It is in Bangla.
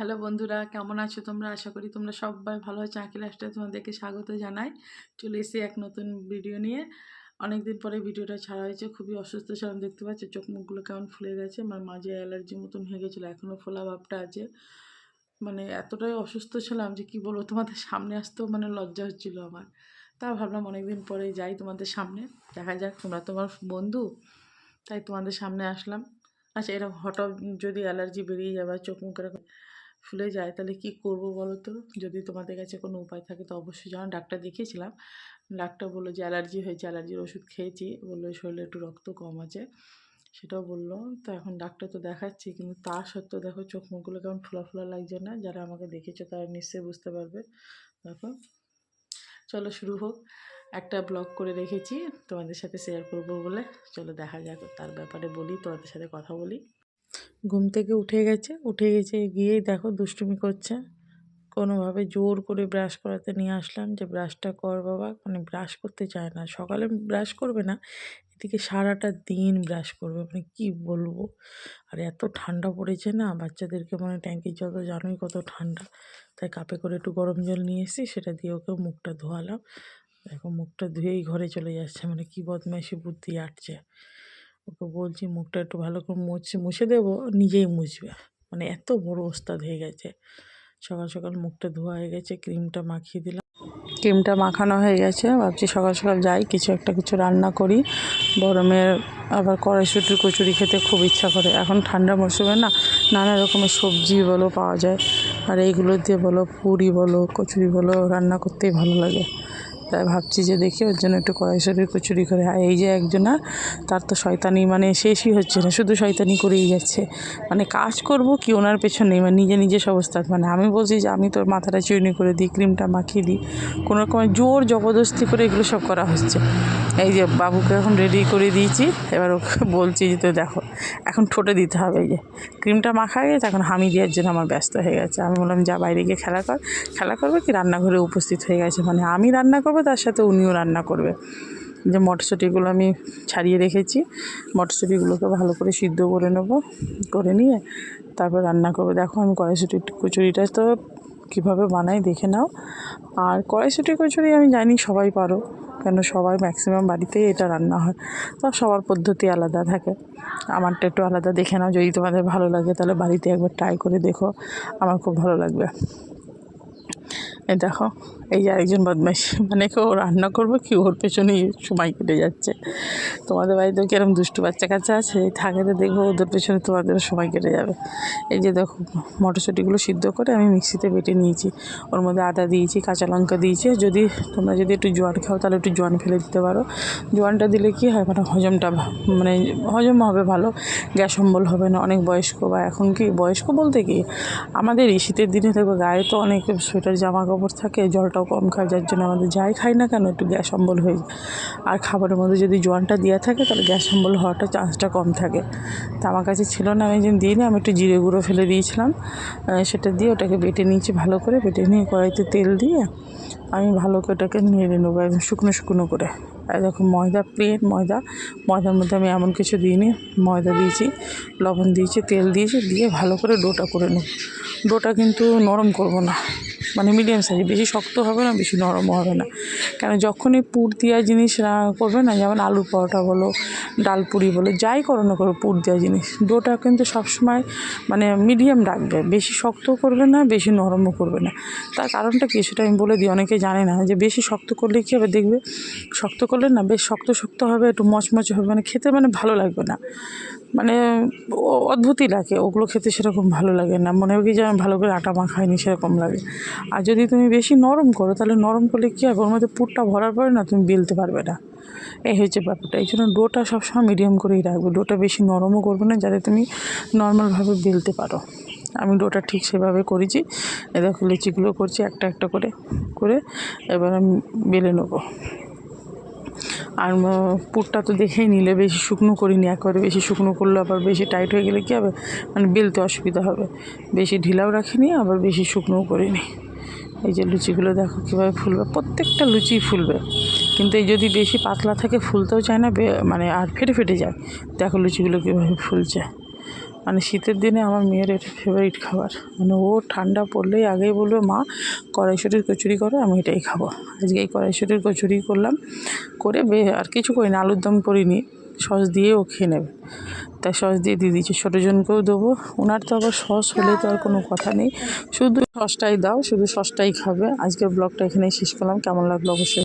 হ্যালো বন্ধুরা, কেমন আছো তোমরা? আশা করি তোমরা সবাই ভালো আছো। আঁকিল লাস্টে তোমাদেরকে স্বাগত জানাই। চলে এসে এক নতুন ভিডিও নিয়ে। অনেক দিন পরে ভিডিওটা ছাড়া হয়েছে। খুবই অসুস্থ ছিলাম, দেখতে পাচ্ছ? চোখ মুখগুলো কেমন ফুলে গেছে। আমার মাঝে অ্যালার্জি মতন হয়ে গেছিল এখনও ফোলা ভাবটা আছে। মানে এতটাই অসুস্থ ছিলাম যে কি বলব, তোমাদের সামনে আসতেও মানে লজ্জা হচ্ছিল আমার। তা ভাবলাম অনেকদিন পরে যাই তোমাদের সামনে। দেখা যাক, তোমরা তোমার বন্ধু, তাই তোমাদের সামনে আসলাম। আচ্ছা এরকম হঠাৎ যদি অ্যালার্জি বেরিয়ে যাবে চোখ মুখের ফুলে যায়, তাহলে কি করব বলো তো যদি তোমাদের কাছে কোনো উপায় থাকে তো অবশ্যই জানো, ডাক্তার দেখিয়েছিলাম। ডাক্তার বলল যে অ্যালার্জি হয়েছে, অ্যালার্জির ওষুধ খেয়েছি। বলল শরীরে একটু রক্ত কম আছে। সেটাও বলল। তো এখন ডাক্তার তো দেখাচ্ছি, কিন্তু তা সত্ত্বেও দেখো চোখ মুখগুলো কেমন ফোলা ফোলা লাগছে না? যারা আমাকে দেখেছ তারা নিশ্চয়ই বুঝতে পারবে। দেখো। চলো শুরু হোক। একটা ব্লগ করে রেখেছি, তোমাদের সাথে শেয়ার করব বলে। চলো দেখা যাক তার ব্যাপারে বলি, তোমাদের সাথে কথা বলি। ঘুম থেকে উঠে গেছে। উঠে গেছে, গিয়েই দেখো দুষ্টুমি করছে। কোনোভাবে জোর করে ব্রাশ করাতে নিয়ে আসলাম যে ব্রাশটা কর বাবা। মানে ব্রাশ করতে চায় না। সকালে ব্রাশ করবে না, এদিকে সারাটা দিন ব্রাশ করবে। মানে কি বলব? আর এত ঠান্ডা পড়েছে না, বাচ্চাদেরকে মানে ট্যাঙ্কির জল তো জানোই কত ঠান্ডা। তাই কাপে করে একটু গরম জল নিয়ে এসেছি, সেটা দিয়ে ওকে মুখটা ধোয়ালাম। দেখো মুখটা ধুয়েই ঘরে চলে যাচ্ছে। মানে কি বদমাইশি বুদ্ধি আটছে। ওকে বলছি, মুখটা একটু ভালো করে মুছে মুছে দেবো, নিজেই মুছবে। মানে এত বড় ওস্তাদ হয়ে গেছে। সকাল সকাল মুখটা ধোয়া হয়ে গেছে, ক্রিমটা মাখিয়ে দিলাম। ক্রিমটা মাখানো হয়ে গেছে, ভাবছি সকাল সকাল যাই, কিছু একটা কিছু রান্না করি। গরমের আবার কড়াইশুটির কচুরি খেতে খুব ইচ্ছা করে। এখন ঠান্ডা মরশুমে না নানা রকমের সবজি বলো পাওয়া যায়। আর এইগুলো দিয়ে বলো, পুরি বলো, কচুরি বলো, রান্না করতেই ভালো লাগে। তাই ভাবছি যে দেখি ওর জন্য একটু কড়াইশুটির কচুরি করে। আর এই যে একজনা তার তো শয়তানি মানে শেষই হচ্ছে না, শুধু শয়তানি করেই যাচ্ছে। মানে কাজ করব কি ওনার পেছনে মানে নিজে নিজে অবস্থা। মানে আমি বলছি যে আমি তোর মাথাটা চিরুনি করে দিই, ক্রিমটা মাখিয়ে দিই। কোনো রকম জোর জবরদস্তি করে এগুলো সব করা হচ্ছে। এই যে বাবুকে এখন রেডি করে দিয়েছি, এবার ওকে বলছি যে তো দেখো, এখন ঠোঁটে দিতে হবে এই যে। ক্রিমটা মাখা গেছে, এখন হামি দেওয়ার জন্য আমার ব্যস্ত হয়ে গেছে। আমি বললাম, যা বাইরে গিয়ে খেলা কর। খেলা করবে কি? রান্নাঘরে উপস্থিত হয়ে গেছে। মানে আমি রান্না করব তার সাথে উনিও রান্না করবে। যে মটরশুঁটিগুলো আমি ছাড়িয়ে রেখেছি, মটরশুঁটিগুলোকে ভালো করে সিদ্ধ করে নেব, করে নিয়ে তারপর রান্না করব। দেখো আমি কড়াইশুঁটি কচুরিটা তো কীভাবে বানাই দেখে নাও। আর কড়াইশুঁটি কচুরি আমি জানি সবাই পারো, কেন সবাই ম্যাক্সিমাম বাড়িতেই এটা রান্না হয়। তো সবার পদ্ধতি আলাদা থাকে। আমারটা একটু আলাদা দেখে নাও, যদি তোমাদের ভালো লাগে তাহলে বাড়িতে একবার ট্রাই করে দেখো, আমার খুব ভালো লাগবে। এই দেখো, এই যে আরেকজন বদমাইশ। মানে কেউ রান্না করব কি? ওর পেছনেই সময় কেটে যাচ্ছে। তোমাদের বাড়িতেও কিরম দুষ্টু বাচ্চা কাচ্চা আছে? থাকে তো দেখব, ওদের পেছনে তোমাদেরও সময় কেটে যাবে। এই যে দেখো, মটরশুঁটিগুলো সিদ্ধ করে আমি মিক্সিতে বেটে নিয়েছি। ওর মধ্যে আদা দিয়েছি, কাঁচা লঙ্কা দিয়েছি। যদি তোমরা যদি একটু জোয়ান খাও, তাহলে একটু জোয়ান ফেলে দিতে পারো। জোয়ানটা দিলে কি হয় মানে হজমটা মানে হজম হবে ভালো, গ্যাস অম্বল হবে না, অনেক বয়স্ক। বা এখন কি, বয়স্ক বলতে কি, আমাদের এই শীতের দিনে দেখব গায়ে তো অনেক সোয়েটার জামা কাপড় থাকে, জলটাও কম খায়, যার জন্য আমাদের যাই খাই না কেন, একটু গ্যাস অম্বল হয়ে যায়। আর খাবারের মধ্যে যদি জোয়ানটা দেওয়া থাকে, তাহলে গ্যাস অম্বল হওয়াটা চান্সটা কম থাকে। তা আমার কাছে ছিল না, আমি যেন দিই না আমি একটু জিরে গুঁড়ো ফেলে দিয়েছিলাম। সেটা দিয়ে ওটাকে বেটে নিয়েছি ভালো করে, বেটে নিয়ে কড়াইতে তেল দিয়ে আমি ভালো করে ওটাকে নেড়ে নেব, একদম শুকনো শুকনো করে। দেখো ময়দা প্লেন ময়দা। ময়দার মধ্যে আমি এমন কিছু দিইনি, ময়দা দিয়েছি, লবণ দিয়েছি, তেল দিয়েছি, দিয়ে ভালো করে ডোটা করে নেব। ডোটা কিন্তু নরম করব না। মানে মিডিয়াম সাইজ, বেশি শক্ত হবে না, বেশি নরমও হবে না। কেন যখনই পুর দেওয়া জিনিস করবে না, যেমন আলু পরোটা বলো, ডাল পুরি বলো, যাই করো না করো পুর দেওয়া জিনিস, ডোটা কিন্তু সবসময় মানে মিডিয়াম রাখবে, বেশি শক্ত করবে না, বেশি নরমও করবে না। তার কারণটা কি সেটা আমি বলে দিই, অনেকে জানে না যে বেশি শক্ত করলে কী হবে দেখবে? শক্ত করলে না বেশ শক্ত শক্ত হবে, একটু মচমচে হবে মানে খেতে মানে ভালো লাগবে না। মানে অদ্ভুতই লাগে। ওগুলো খেতে সেরকম ভালো লাগে না। মনে হয় কি যে আমি ভালো করে আটা মাখাইনি সেরকম লাগে। আর যদি তুমি বেশি নরম করো, তাহলে নরম করলে কী হবে? ওর মধ্যে পুরটা ভরার পরে না তুমি বেলতে পারবে না। এই হচ্ছে ব্যাপারটা। এই জন্য ডোটা সবসময় মিডিয়াম করেই রাখবে। ডোটা বেশি নরমও করবে না, যাতে তুমি নর্মালভাবে বেলতে পারো। আমি ডোটা ঠিক সেভাবে করেছি। এ দেখো লিচিগুলো করছি একটা একটা করে করে এবার আমি বেলে নেব। আর পুরটা তো দেখেই নিলে, বেশি শুকনো করিনি একবারে, বেশি শুকনো করলে আবার বেশি টাইট হয়ে গেলে কী হবে? মানে বেলতে অসুবিধা হবে। বেশি ঢিলাও রাখিনি, আবার বেশি শুকনোও করিনি। এই যে লুচিগুলো দেখো কীভাবে ফুলবে, প্রত্যেকটা লুচি ফুলবে। কিন্তু এই যদি বেশি পাতলা থাকে, ফুলতেও চায় না মানে আর ফেটে ফেটে যায়। দেখো লুচিগুলো কীভাবে ফুলছে। মানে শীতের দিনে আমার মেয়ের এটা ফেভারিট খাবার। মানে ও ঠান্ডা পড়লেই আগেই বলবে, মা, কড়াইশুটির কচুরি করো, আমি এটাই খাব। আজকে এই কড়াইশুটির কচুরি করলাম, করে বে আর কিছু করি না আলুর দম করিনি সস দিয়ে ও খেয়ে নেবে। তাই সস দিয়ে দিয়ে দিচ্ছি ছোটোজনকেও দেবো। ওনার তো আবার সস হলে তো আর কোনো কথা নেই। শুধু সসটাই দাও, শুধু সসটাই খাবে। আজকের ব্লগটা এখানেই শেষ করলাম। কেমন লাগল অবশ্যই